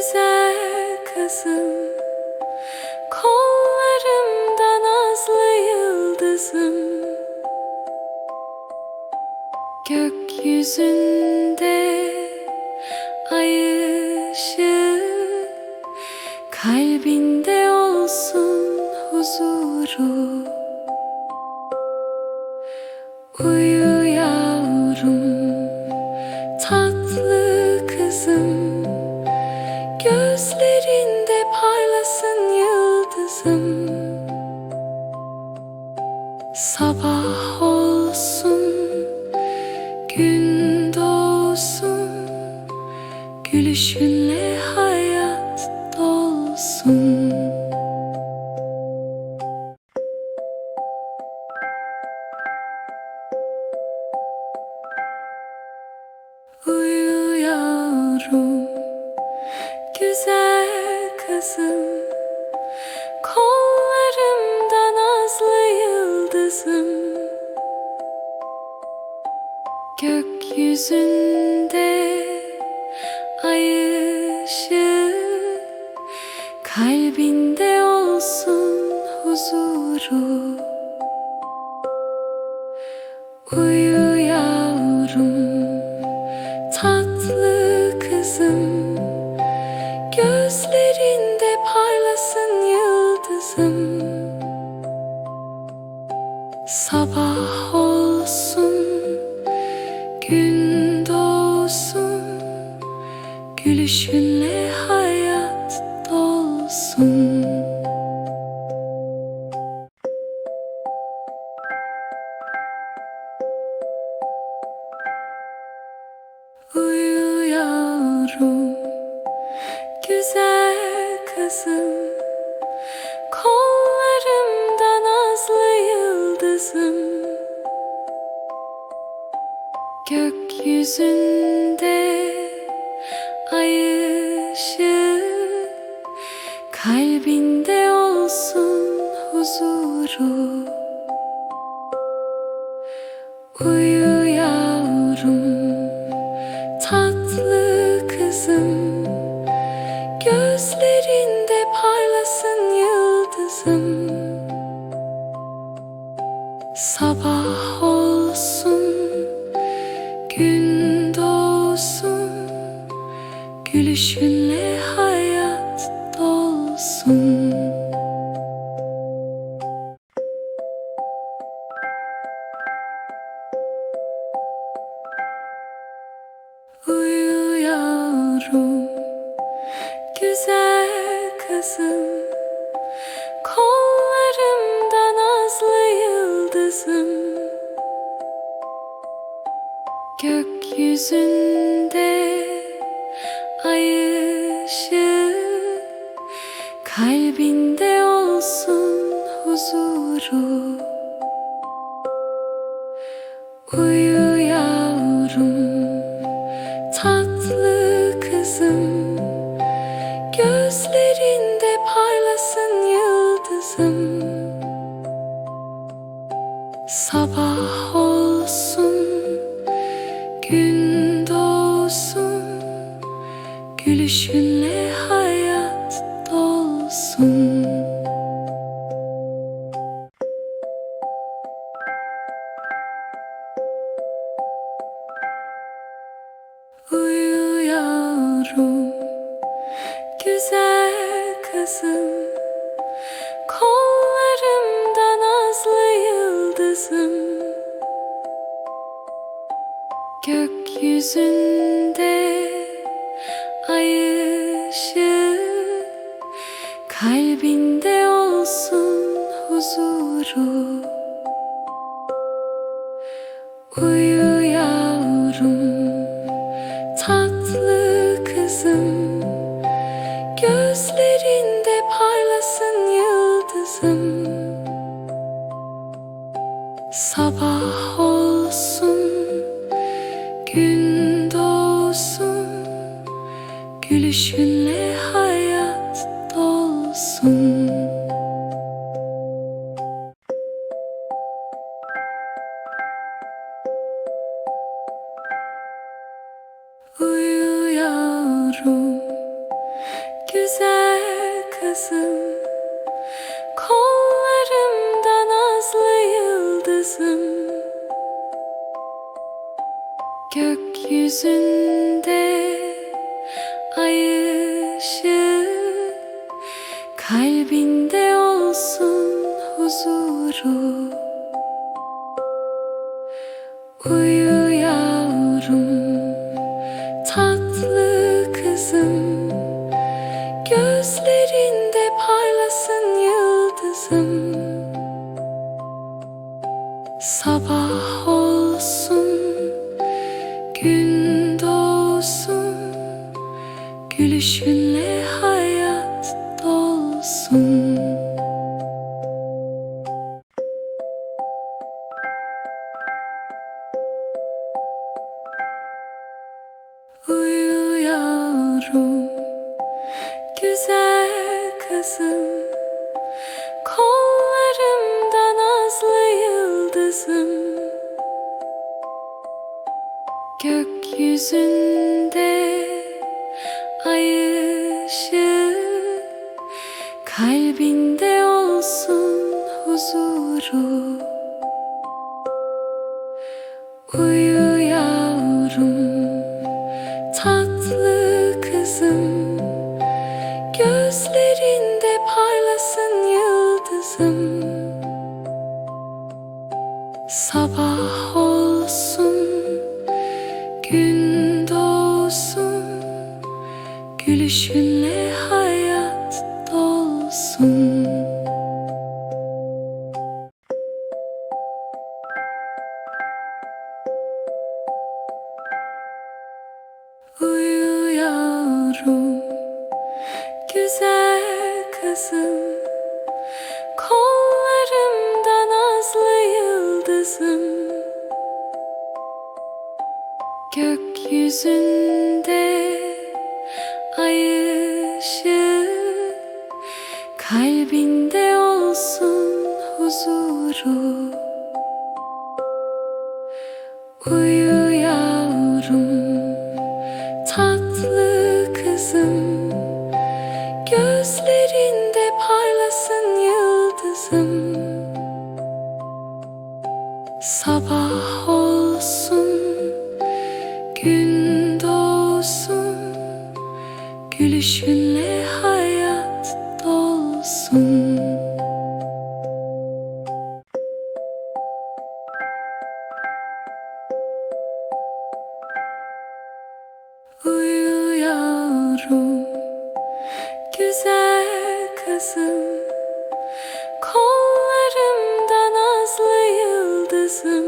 Güzel kızım. Kollarımda nazlı yıldızım. Gökyüzünde ay ışığı kızım Kollarımda nazlı yıldızım. Gökyüzünde ay ışığı Kalbinde olsun huzuru. Uyu Gülüşünle hayat dolsun. Uyu Güzel kızım. Kollarımda nazlı yıldızım. Gökyüzünde huzuru Uyu yavrum tatlı kızım. Gözlerinde parlasın yıldızım. Sabah olsun Gün doğsun. Gülüşünle kızım Kollarımda nazlı yıldızım. Gökyüzünde ay ışığı Kalbinde olsun huzuru. Uyu Sabah olsun Gün doğsun Gülüşünle hayat dolsun. Uyu yavrum Güzel kızım Gökyüzünde ay Kalbinde olsun huzuru. Uyu tatlı kızım Gözlerinde parlasın yıldızım. Sabah olsun Gökyüzünde ay dolsun Uyu yavrum Güzel kızım. Kollarımda nazlı yıldızım. Gökyüzünde ay Gülüşünle hayat dolsun. Uyu yavrum Güzel kızım. Kollarımda nazlı yıldızım. Gökyüzünde Uyu yavrum tatlı kızım. Gözlerinde parlasın yıldızım. Sabah olsun Gün doğsun. Gülüşünle hayat kızım Kollarımda nazlı yıldızım.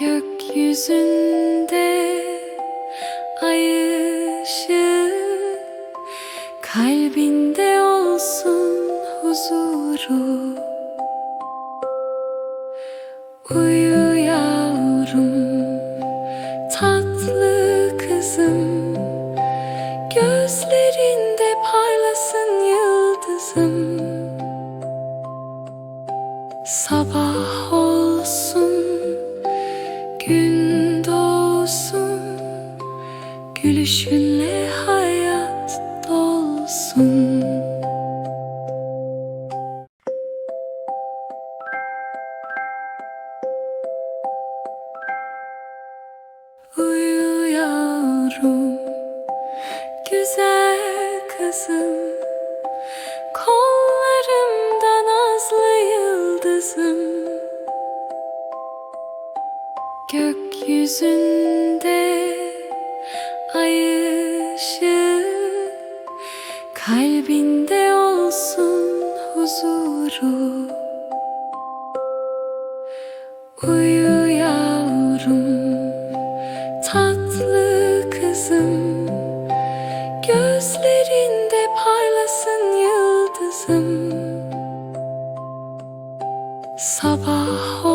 Gökyüzünde ay ışığı Kalbinde olsun huzuru. Uyu Sabah olsun Gün doğsun Gülüşünle hayat dolsun. Uyu yavrum Güzel kızım yıldızım Gökyüzünde Sabah olsun